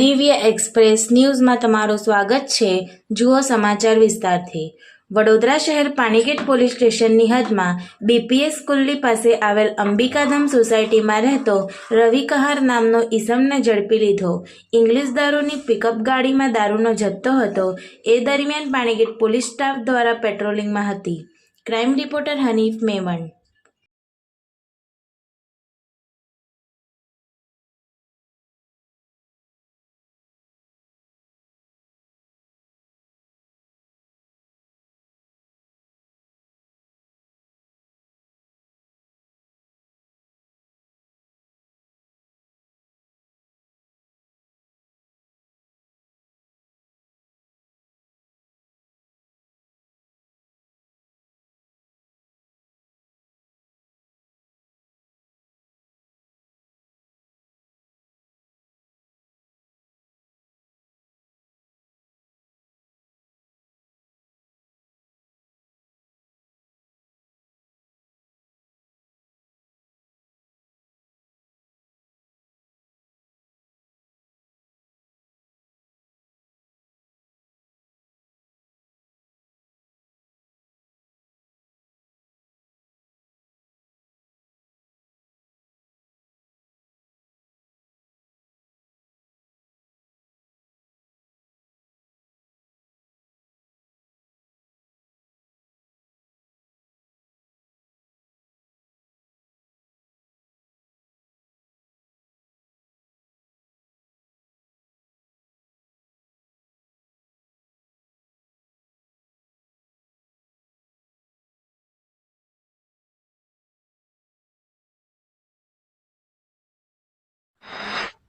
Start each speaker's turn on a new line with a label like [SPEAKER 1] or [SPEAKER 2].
[SPEAKER 1] દિવ્ય એક્સપ્રેસ ન્યૂઝમાં તમારું સ્વાગત છે. જુઓ સમાચાર વિસ્તારથી. વડોદરા શહેર પાણીગેટ પોલીસ સ્ટેશનની હદમાં બીપીએસ કુલ્લી પાસે આવેલ અંબિકાધામ સોસાયટીમાં રહેતો રવિ કહાર નામનો ઈસમને ઝડપી લીધો. ઇંગ્લિશ દારૂની પિકઅપ ગાડીમાં દારૂનો જથ્થો હતો. એ દરમિયાન પાણીગેટ પોલીસ સ્ટાફ દ્વારા પેટ્રોલિંગમાં હતી. Crime reporter Hanif Memon